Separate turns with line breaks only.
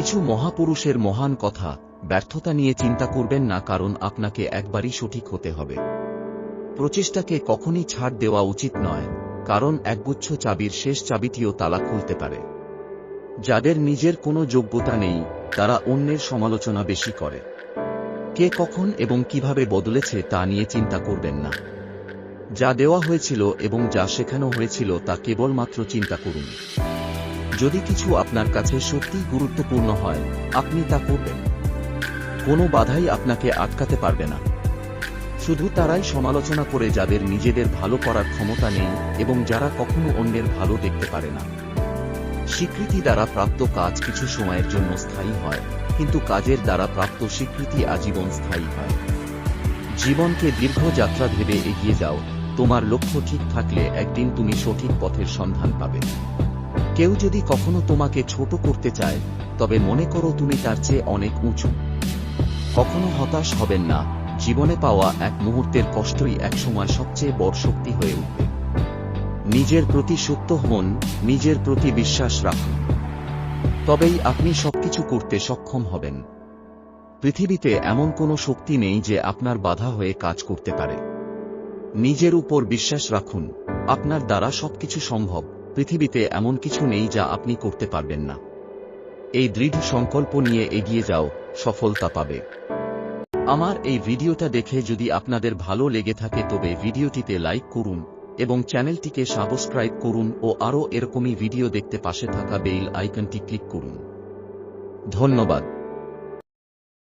কিছু মহাপুরুষের মহান কথা ব্যর্থতা নিয়ে চিন্তা করবেন না, কারণ আপনাকে একবারই সঠিক হতে হবে। প্রচেষ্টাকে কখনই ছাড় দেওয়া উচিত নয়, কারণ একগুচ্ছ চাবির শেষ চাবিটিও তালা খুলতে পারে। যাদের নিজের কোনো যোগ্যতা নেই, তারা অন্যের সমালোচনা বেশি করে। কে কখন এবং কীভাবে বদলেছে তা নিয়ে চিন্তা করবেন না। যা দেওয়া হয়েছিল এবং যা শেখানো হয়েছিল তা কেবলমাত্র চিন্তা করুন। যদি কিছু আপনার কাছে সত্যিই গুরুত্বপূর্ণ হয়, আপনি তা করবেন। কোনো বাধাই আপনাকে আটকাতে পারবে না। শুধু তারাই সমালোচনা করে যাদের নিজেদের ভালো করার ক্ষমতা নেই এবং যারা কখনো অন্যের ভালো দেখতে পারে না। স্বীকৃতি দ্বারা প্রাপ্ত কাজ কিছু সময়ের জন্য স্থায়ী হয়, কিন্তু কাজের দ্বারা প্রাপ্ত স্বীকৃতি আজীবন স্থায়ী হয়। জীবনকে দীর্ঘ যাত্রা ভেবে এগিয়ে যাও, তোমার লক্ষ্য ঠিক থাকলে একদিন তুমি সঠিক পথের সন্ধান পাবে। কেউ যদি কখনো তোমাকে ছোট করতে চায়, তবে মনে করো তুমি তার চেয়ে অনেক উঁচু। কখনো হতাশ হবেন না, জীবনে পাওয়া এক মুহূর্তের কষ্টই একসময় সবচেয়ে বড় শক্তি হয়ে উঠবে। নিজের প্রতি সত্য হন, নিজের প্রতি বিশ্বাস রাখুন। তবেই আপনি সবকিছু করতে সক্ষম হবেন। পৃথিবীতে এমন কোনো শক্তি নেই যে আপনার বাধা হয়ে কাজ করতে পারে। নিজের উপর বিশ্বাস রাখুন, আপনার দ্বারা সবকিছু সম্ভব। পৃথিবীতে এমন কিছু নেই যা আপনি করতে পারবেন না। এই দৃঢ় সংকল্প নিয়ে এগিয়ে যাও, সফলতা পাবে। আমার এই ভিডিওটা দেখে যদি আপনাদের ভালো লেগে থাকে তবে ভিডিওটিতে লাইক করুন এবং চ্যানেলটিকে সাবস্ক্রাইব করুন ও আরও এরকমই ভিডিও দেখতে পাশে থাকা বেইল আইকনটি ক্লিক করুন। ধন্যবাদ।